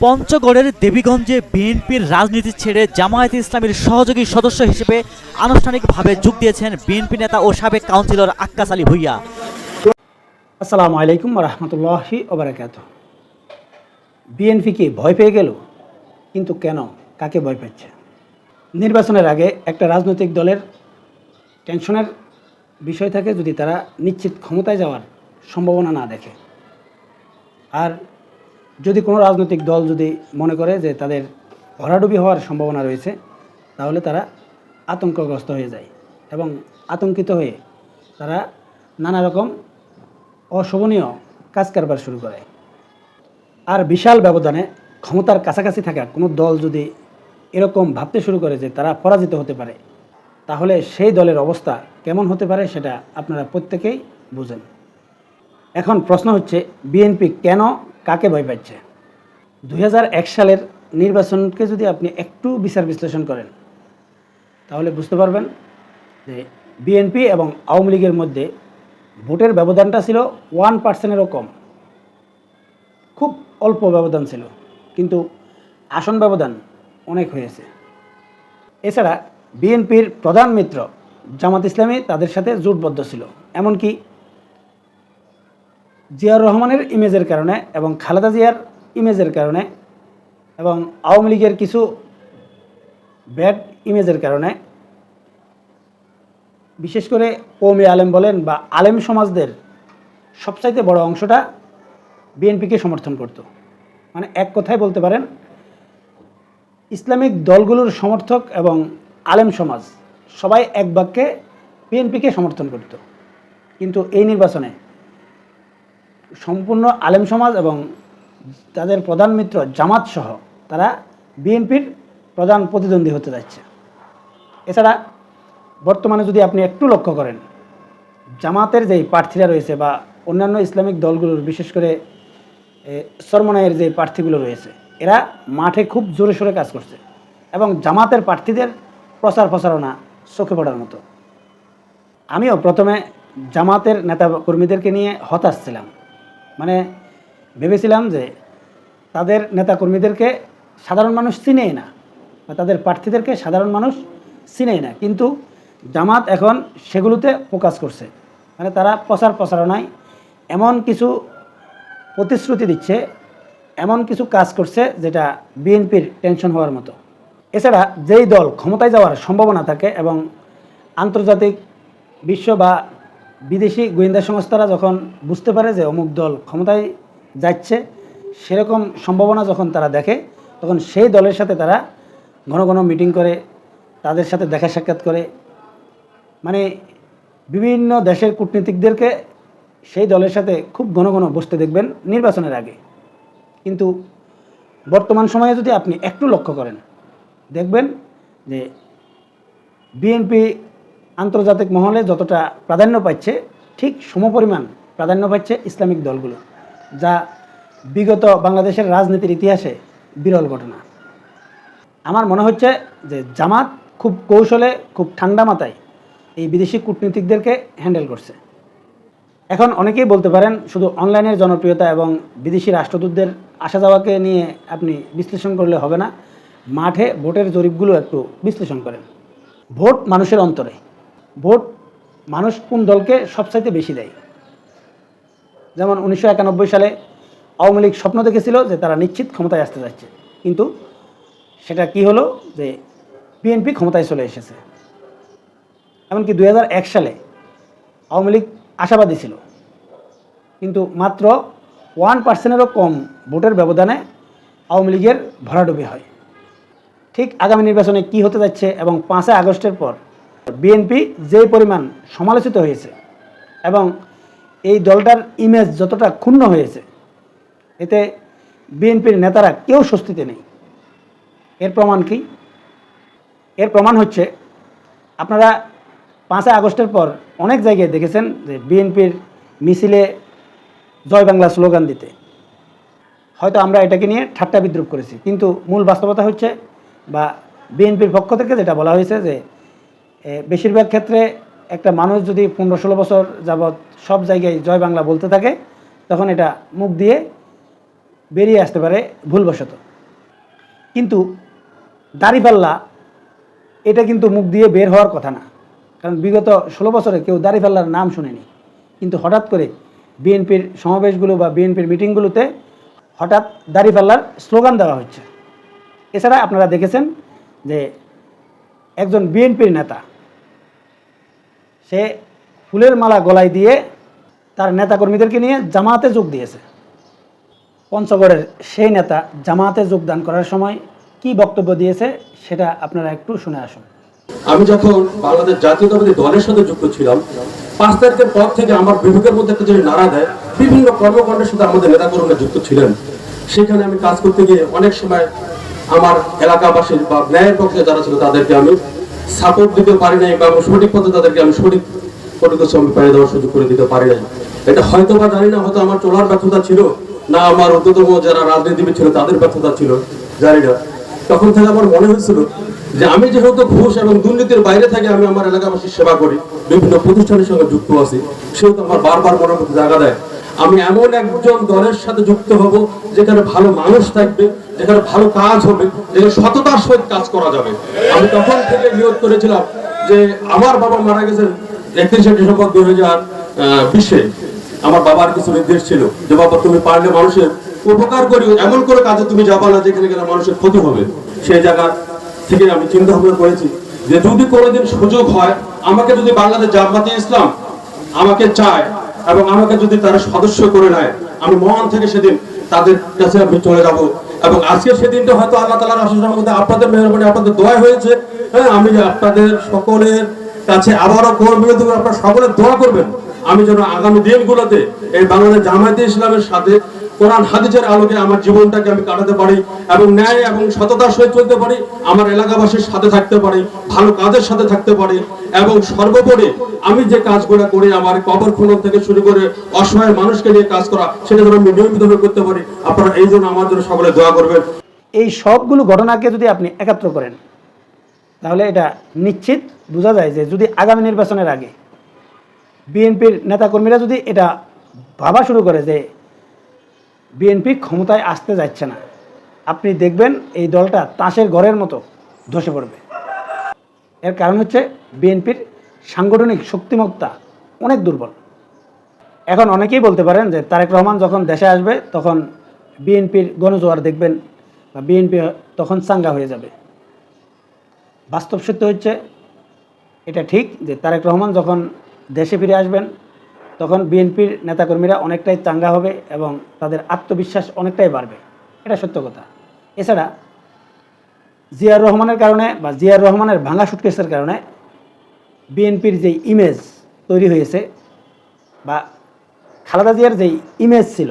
পঞ্চগড়ের দেবীগঞ্জে বিএনপির রাজনীতি ছেড়ে জামায়াতে ইসলামের সহযোগী সদস্য হিসেবে আনুষ্ঠানিকভাবে যোগ দিয়েছেন বিএনপি নেতা ও সাবেক কাউন্সিলর আক্কাস আলী ভুইয়া। আসসালামু আলাইকুম রহমতুল্লাহি ওবরাকাত বিএনপি কি ভয় পেয়ে গেল? কিন্তু কেন? কাকে ভয় পাচ্ছে? নির্বাচনের আগে একটা রাজনৈতিক দলের টেনশনের বিষয় থাকে যদি তারা নিশ্চিত ক্ষমতায় যাওয়ার সম্ভাবনা না দেখে। আর যদি কোনো রাজনৈতিক দল যদি মনে করে যে তাদের ভরাডুবি হওয়ার সম্ভাবনা রয়েছে, তাহলে তারা আতঙ্কগ্রস্ত হয়ে যায় এবং আতঙ্কিত হয়ে তারা নানা রকম অশোভনীয় কাজ কারবার শুরু করে। আর বিশাল ব্যবধানে ক্ষমতার কাছাকাছি থাকা কোনো দল যদি এরকম ভাবতে শুরু করে যে তারা পরাজিত হতে পারে, তাহলে সেই দলের অবস্থা কেমন হতে পারে সেটা আপনারা প্রত্যেকেই বুঝেন। এখন প্রশ্ন হচ্ছে, বিএনপি কেন কাকে ভয় পাচ্ছে? দু হাজার এক সালের নির্বাচনকে যদি আপনি একটু বিচার বিশ্লেষণ করেন, তাহলে বুঝতে পারবেন যে বিএনপি এবং আওয়ামী লীগের মধ্যে ভোটের ব্যবধানটা ছিল ওয়ান পার্সেন্টেরও কম। খুব অল্প ব্যবধান ছিল, কিন্তু আসন ব্যবধান অনেক হয়েছে। এছাড়া বিএনপির প্রধান মিত্র জামাত ইসলামী তাদের সাথে জোটবদ্ধ ছিল, এমনকি জিয়াউর রহমানের ইমেজের কারণে এবং খালেদা জিয়ার ইমেজের কারণে এবং আওয়ামী লীগের কিছু ব্যাড ইমেজের কারণে। বিশেষ করে কৌমি আলেম বলেন বা আলেম সমাজদের সবচাইতে বড় অংশটা বিএনপিকে সমর্থন করত। মানে এক কথায় বলতে পারেন, ইসলামিক দলগুলোর সমর্থক এবং আলেম সমাজ সবাই এক বাক্যে বিএনপিকে সমর্থন করত। কিন্তু এই নির্বাচনে সম্পূর্ণ আলেম সমাজ এবং তাদের প্রধান মিত্র জামাত সহ তারা বিএনপির প্রধান প্রতিদ্বন্দ্বী হতে যাচ্ছে। এছাড়া বর্তমানে যদি আপনি একটু লক্ষ্য করেন, জামাতের যেই প্রার্থীরা রয়েছে বা অন্যান্য ইসলামিক দলগুলোর বিশেষ করে সরমনায়ের যে প্রার্থীগুলো রয়েছে, এরা মাঠে খুব জোরে সোরে কাজ করছে এবং জামাতের প্রার্থীদের প্রচার প্রচারণা চোখে পড়ার মতো। আমিও প্রথমে জামাতের নেতা কর্মীদেরকে নিয়ে হতাশ ছিলাম। মানে ভেবেছিলাম যে তাদের নেতাকর্মীদেরকে সাধারণ মানুষ চিনেই না, বা তাদের প্রার্থীদেরকে সাধারণ মানুষ চিনেই না। কিন্তু জামাত এখন সেগুলোতে ফোকাস করছে। মানে তারা প্রচার প্রচারণায় এমন কিছু প্রতিশ্রুতি দিচ্ছে, এমন কিছু কাজ করছে যেটা বিএনপির টেনশন হওয়ার মতো। এছাড়া যেই দল ক্ষমতায় যাওয়ার সম্ভাবনা থাকে এবং আন্তর্জাতিক বিশ্ব বা বিদেশি গোয়েন্দা সংস্থারা যখন বুঝতে পারে যে অমুক দল ক্ষমতায় যাচ্ছে, সেরকম সম্ভাবনা যখন তারা দেখে, তখন সেই দলের সাথে তারা ঘন ঘন মিটিং করে, তাদের সাথে দেখা সাক্ষাৎ করে। মানে বিভিন্ন দেশের কূটনীতিকদেরকে সেই দলের সাথে খুব ঘন ঘন বসতে দেখবেন নির্বাচনের আগে। কিন্তু বর্তমান সময়ে যদি আপনি একটু লক্ষ্য করেন, দেখবেন যে বিএনপি আন্তর্জাতিক মহলে যতটা প্রাধান্য পাচ্ছে, ঠিক সমপরিমাণ প্রাধান্য পাচ্ছে ইসলামিক দলগুলো, যা বিগত বাংলাদেশের রাজনীতির ইতিহাসে বিরল ঘটনা। আমার মনে হচ্ছে যে জামাত খুব কৌশলে, খুব ঠান্ডা মাথায় এই বিদেশি কূটনীতিকদেরকে হ্যান্ডেল করছে। এখন অনেকেই বলতে পারেন, শুধু অনলাইনের জনপ্রিয়তা এবং বিদেশি রাষ্ট্রদূতদের আসা যাওয়াকে নিয়ে আপনি বিশ্লেষণ করলে হবে না, মাঠে ভোটের জরিপগুলো একটু বিশ্লেষণ করেন। ভোট মানুষের অন্তরে ভোট মানুষ কোন দলকে সবচাইতে বেশি দেয়? যেমন উনিশশো একানব্বই সালে আওয়ামী লীগ স্বপ্ন দেখেছিল যে তারা নিশ্চিত ক্ষমতায় আসতে যাচ্ছে। কিন্তু সেটা কি হলো? যে বিএনপি ক্ষমতায় চলে এসেছে। এমনকি দু হাজার এক সালে আওয়ামী লীগ আশাবাদী ছিল। কিন্তু মাত্র ওয়ান পার্সেন্টেরও কম ভোটের ব্যবধানে আওয়ামী লীগের ভরাডুবি হয়। ঠিক আগামী নির্বাচনে কি হতে যাচ্ছে এবং পাঁচই আগস্টের পর বিএনপি যে পরিমাণ সমালোচিত হয়েছে এবং এই দলটার ইমেজ যতটা ক্ষুণ্ণ হয়েছে, এতে বিএনপির নেতারা কেউ স্বস্তিতে নেই। এর প্রমাণ কি? এর প্রমাণ হচ্ছে, আপনারা পাঁচই আগস্টের পর অনেক জায়গায় দেখেছেন যে বিএনপির মিছিলে জয় বাংলা স্লোগান দিতে। হয়তো আমরা এটাকে নিয়ে ঠাট্টা বিদ্রুপ করেছি, কিন্তু মূল বাস্তবতা হচ্ছে বা বিএনপির পক্ষ থেকে যেটা বলা হয়েছে যে বেশিরভাগ ক্ষেত্রে একটা মানুষ যদি পনেরো ষোলো বছর যাবৎ সব জায়গায় জয় বাংলা বলতে থাকে, তখন এটা মুখ দিয়ে বেরিয়ে আসতে পারে ভুলবশত। কিন্তু দাড়িপাল্লা, এটা কিন্তু মুখ দিয়ে বের হওয়ার কথা না। কারণ বিগত ষোলো বছরে কেউ দাড়িপাল্লার নাম শুনেনি। কিন্তু হঠাৎ করে বিএনপির সমাবেশগুলো বা বিএনপির মিটিংগুলোতে হঠাৎ দাড়িপাল্লার স্লোগান দেওয়া হচ্ছে। এছাড়া আপনারা দেখেছেন যে একজন বিএনপির নেতা সে ফুলের মালা গলায় দিয়ে তার নেতাকর্মীদেরকে নিয়ে জামাতে যোগ দিয়েছে। পঞ্চগড়ের সেই নেতা জামাতে যোগদান করার সময় কি বক্তব্য দিয়েছে সেটা আপনারা একটু শুনে আসুন। আমি যখন বাংলাদেশ জাতীয়তাবাদী দলের সাথে যুক্ত ছিলাম, পাঁচ তারিখের পর থেকে আমার বিবেকের মধ্যে একটা যদি নাড়া দেয়, বিভিন্ন কর্মকাণ্ডের সাথে আমাদের নেতাকর্মীরা যুক্ত ছিলেন। সেখানে আমি কাজ করতে গিয়ে অনেক সময় আমার এলাকাবাসী বা ন্যায়ের পক্ষে যারা ছিল তাদেরকে আমি সাপোর্ট দিতে পারি নাই বা সঠিক পথে তাদেরকে আমি সঠিক পরিদর্শন পাই দেওয়ার সুযোগ করে দিতে পারি নাই। এটা হয়তো বা জানি না, হয়তো আমার চলার ব্যর্থতা ছিল না, আমার অন্যতম যারা রাজনীতিবিদ ছিল তাদের ব্যর্থতা ছিল, জানি না। তখন থেকে আমার মনে হয়েছিল যে আমি যেহেতু ঘুষ এবং দুর্নীতির বাইরে থেকে আমি আমার এলাকাবাসীর সেবা করি, বিভিন্ন প্রতিষ্ঠানের সঙ্গে যুক্ত আছি, সেহেতু আমার বারবার মনের মধ্যে জায়গা দেয়। আমি এমন একজন দলের সাথে যুক্ত হব যেখানে ভালো মানুষ থাকবে, যেখানে ভালো কাজ হবে, যেখানে সততার সহিত কাজ করা যাবে। আমি তখন থেকে নিয়োগ করেছিলাম যে আমার বাবা মারা গেছেন একত্রিশে ডিসেম্বর দুই হাজার বিশে। আমার বাবার কিছু নির্দেশ ছিল যে, বাবা, তুমি পারলে মানুষের উপকার করি এমন করে কাজে তুমি যাবা না যেখানে গেলে মানুষের ক্ষতি হবে। সেই জায়গা থেকে আমি চিন্তা ভাবনা করেছি যে, যদি কোনোদিন সুযোগ হয়, আমাকে যদি বাংলাদেশ জামাতে ইসলাম আমাকে চায় এবং আমাকে যদি তারা সদস্য করে নেয়, আমি মহান থেকে সেদিন তাদের কাছে আমি চলে যাব। এবং আজকে সেদিনটা হয়তো আল্লাহ তালার আশীর্বাদের মধ্যে আপনাদের মেহরবানি, আপনাদের দোয়া হয়েছে। হ্যাঁ আমি আপনাদের সকলের কাছে আবারও কর্মী দেবো আপনারা সকলে দোয়া করবেন। আমি যেন আগামী দিনগুলোতে এই বাংলাদেশ জামায়াতে ইসলামের সাথে কোরআন হাদিসের আলোকে আমার জীবনটাকে আমি কাটাতে পারি এবং ন্যায় এবং সততার সহিত চলতে পারি, আমার এলাকাবাসীর সাথে থাকতে পারি, ভালো কাজের সাথে থাকতে পারি এবং সর্বোপরি আমি যে কাজগুলো করি, আমার কবর খনন থেকে শুরু করে অসহায় মানুষকে নিয়ে কাজ করা, সেটা যেন আমি নিয়মিতভাবে করতে পারি। আপনারা এই জন্য আমার জন্য সকলে দোয়া করবেন। এই সবগুলো ঘটনাকে যদি আপনি একাত্র করেন, তাহলে এটা নিশ্চিত বোঝা যায় যে যদি আগামী নির্বাচনের আগে বিএনপির নেতাকর্মীরা যদি এটা ভাবা শুরু করে যে বিএনপি ক্ষমতায় আসতে যাচ্ছে না। আপনি দেখবেন এই দলটা তাসের ঘরের মতো ধসে পড়বে। এর কারণ হচ্ছে বিএনপির সাংগঠনিক শক্তিমত্তা অনেক দুর্বল। এখন অনেকেই বলতে পারেন যে তারেক রহমান যখন দেশে আসবে, তখন বিএনপির গণজোয়ার দেখবেন বা বিএনপি তখন চাঙ্গা হয়ে যাবে। বাস্তব সত্য হচ্ছে এটা ঠিক যে তারেক রহমান যখন দেশে ফিরে আসবেন তখন বিএনপির নেতাকর্মীরা অনেকটাই চাঙ্গা হবে এবং তাদের আত্মবিশ্বাস অনেকটাই বাড়বে। এটা সত্য কথা। এছাড়া জিয়ার রহমানের কারণে বা জিয়ার রহমানের ভাঙা সুটকেসের কারণে বিএনপির যে ইমেজ তৈরি হয়েছে বা খালেদা জিয়ার যেই ইমেজ ছিল,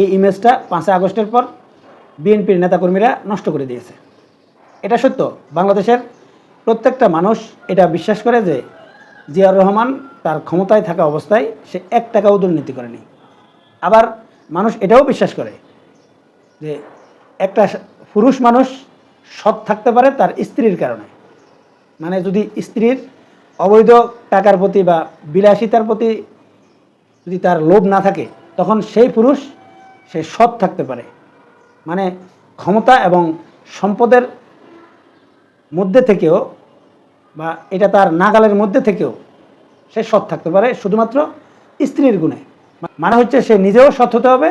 এই ইমেজটা পাঁচই আগস্টের পর বিএনপির নেতাকর্মীরা নষ্ট করে দিয়েছে। এটা সত্য। বাংলাদেশের প্রত্যেকটা মানুষ এটা বিশ্বাস করে যে জিয়াউর রহমান তার ক্ষমতায় থাকা অবস্থায় সে এক টাকাও দুর্নীতি করেনি। আবার মানুষ এটাও বিশ্বাস করে যে একটা পুরুষ মানুষ সৎ থাকতে পারে তার স্ত্রীর কারণে। মানে যদি স্ত্রীর অবৈধ টাকার প্রতি বা বিলাসিতার প্রতি যদি তার লোভ না থাকে, তখন সেই পুরুষ সে সৎ থাকতে পারে। মানে ক্ষমতা এবং সম্পদের মধ্যে থেকেও বা এটা তার নাগালের মধ্যে থেকেও সে সৎ থাকতে পারে শুধুমাত্র স্ত্রীর গুণে। মানে হচ্ছে সে নিজেও সৎ হতে হবে,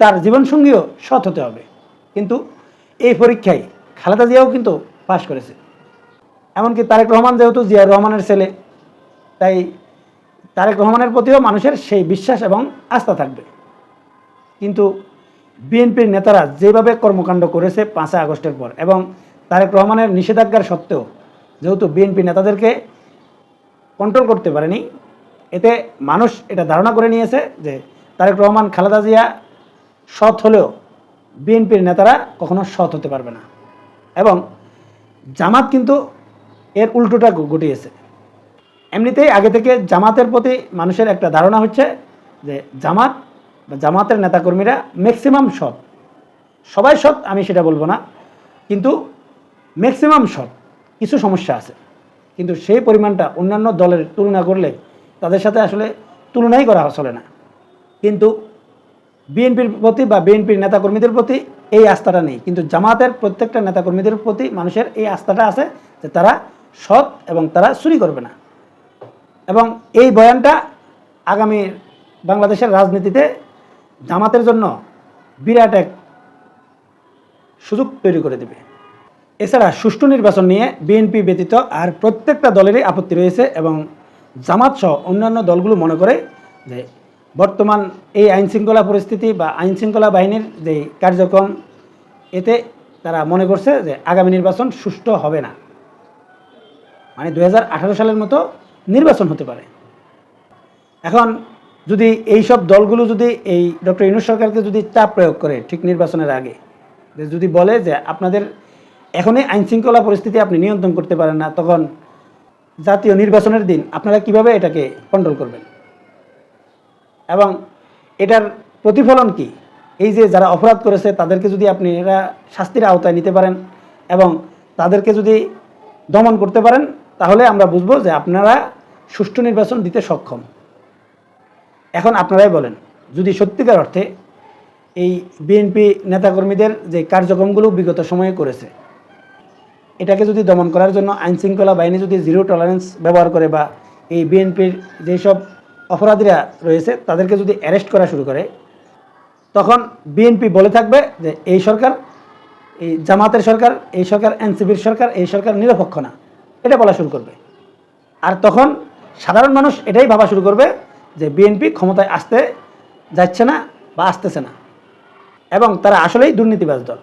তার জীবনসঙ্গীও সৎ হতে হবে। কিন্তু এই পরীক্ষায় খালেদা জিয়াও কিন্তু পাশ করেছে। এমনকি তারেক রহমান যেহেতু জিয়াউর রহমানের ছেলে, তাই তারেক রহমানের প্রতিও মানুষের সেই বিশ্বাস এবং আস্থা থাকবে। কিন্তু বিএনপির নেতারা যেভাবে কর্মকাণ্ড করেছে পাঁচই আগস্টের পর, এবং তারেক রহমানের নিষেধাজ্ঞার সত্ত্বেও যেহেতু বিএনপি নেতাদেরকে কন্ট্রোল করতে পারেনি। এতে মানুষ এটা ধারণা করে নিয়েছে যে তারেক রহমান, খালেদা জিয়া সৎ হলেও বিএনপির নেতারা কখনো সৎ হতে পারবে না। এবং জামাত কিন্তু এর উল্টোটা ঘটিয়েছে এমনিতেই আগে থেকে জামাতের প্রতি মানুষের একটা ধারণা হচ্ছে যে জামাত বা জামাতের নেতাকর্মীরা ম্যাক্সিমাম সৎ। সবাই সৎ, আমি সেটা বলব না। কিন্তু ম্যাক্সিমাম সৎ। কিছু সমস্যা আছে। কিন্তু সেই পরিমাণটা অন্যান্য দলের তুলনা করলে তাদের সাথে আসলে তুলনাই করা চলে না। কিন্তু বিএনপির প্রতি বা বিএনপির নেতাকর্মীদের প্রতি এই আস্থাটা নেই। কিন্তু জামাতের প্রত্যেকটা নেতাকর্মীদের প্রতি মানুষের এই আস্থাটা আছে যে তারা সৎ এবং তারা চুরি করবে না। এবং এই বয়ানটা আগামী বাংলাদেশের রাজনীতিতে জামাতের জন্য বিরাট এক সুযোগ তৈরি করে দেবে। এছাড়া সুষ্ঠু নির্বাচন নিয়ে বিএনপি ব্যতীত আর প্রত্যেকটা দলেরই আপত্তি রয়েছে এবং জামাত সহ অন্যান্য দলগুলো মনে করে যে বর্তমান এই আইন শৃঙ্খলা পরিস্থিতি বা আইন শৃঙ্খলা বাহিনীর যে কার্যক্রম, এতে তারা মনে করছে যে আগামী নির্বাচন সুষ্ঠু হবে না। মানে দু হাজার আঠারো সালের মতো নির্বাচন হতে পারে। এখন যদি এই সব দলগুলো যদি এই ডক্টর ইনুস সরকারকে যদি চাপ প্রয়োগ করে ঠিক নির্বাচনের আগে যদি বলে যে আপনাদের এখনই আইন শৃঙ্খলা পরিস্থিতি আপনি নিয়ন্ত্রণ করতে পারেন না, তখন জাতীয় নির্বাচনের দিন আপনারা কীভাবে এটাকে কন্ট্রোল করবেন? এবং এটার প্রতিফলন কি? এই যে যারা অপরাধ করেছে, তাদেরকে যদি আপনি এরা শাস্তির আওতায় নিতে পারেন এবং তাদেরকে যদি দমন করতে পারেন, তাহলে আমরা বুঝব যে আপনারা সুষ্ঠু নির্বাচন দিতে সক্ষম। এখন আপনারাই বলেন, যদি সত্যিকার অর্থে এই বিএনপি নেতাকর্মীদের যে কার্যক্রমগুলো বিগত সময়ে করেছে এটাকে যদি দমন করার জন্য আইন শৃঙ্খলা বাহিনী যদি জিরো টলারেন্স ব্যবহার করে বা এই বিএনপির যেসব অপরাধীরা রয়েছে, তাদেরকে যদি অ্যারেস্ট করা শুরু করে, তখন বিএনপি বলে থাকবে যে, এই সরকার, এই জামাতের সরকার, এই সরকার, এনসিপির সরকার, এই সরকার নিরপেক্ষ না। এটা বলা শুরু করবে। আর তখন সাধারণ মানুষ এটাই ভাবা শুরু করবে যে বিএনপি ক্ষমতায় আসতে যাচ্ছে না বা আসতেছে না। এবং তারা আসলেই দুর্নীতিবাজ দল।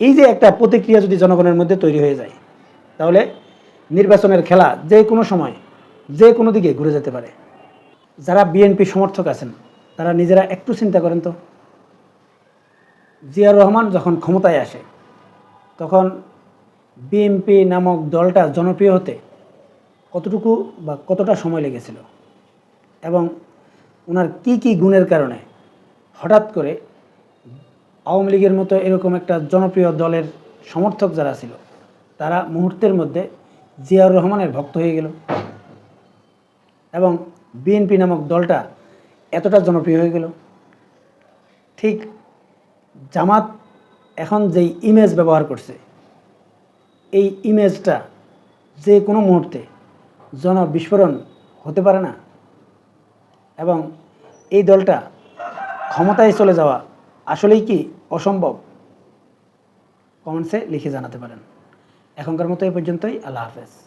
এই যে একটা প্রতিক্রিয়া যদি জনগণের মধ্যে তৈরি হয়ে যায়, তাহলে নির্বাচনের খেলা যে কোনো সময়, যে কোনো দিকে ঘুরে যেতে পারে। যারা বিএনপি সমর্থক আছেন, তারা নিজেরা একটু চিন্তা করেন তো। জিয়াউর রহমান যখন ক্ষমতায় আসে, তখন বিএনপি নামক দলটা জনপ্রিয় হতে কতটুকু বা কতটা সময় লেগেছিল এবং ওনার কি কি গুণের কারণে হঠাৎ করে আওয়ামী লীগের মতো এরকম একটা জনপ্রিয় দলের সমর্থক যারা ছিল, তারা মুহূর্তের মধ্যে জিয়াউর রহমানের ভক্ত হয়ে গেল। এবং বিএনপি নামক দলটা এতটা জনপ্রিয় হয়ে গেল। ঠিক জামাত এখন যেই ইমেজ ব্যবহার করছে, এই ইমেজটা যে কোনো মুহূর্তে জনবিস্ফোরণ হতে পারে না। এবং এই দলটা ক্ষমতায় চলে যাওয়া আসলেই কি অসম্ভব। কমেন্টসে লিখে জানাতে পারেন। এখনকার মতো এই পর্যন্তই আল্লাহ হাফেজ।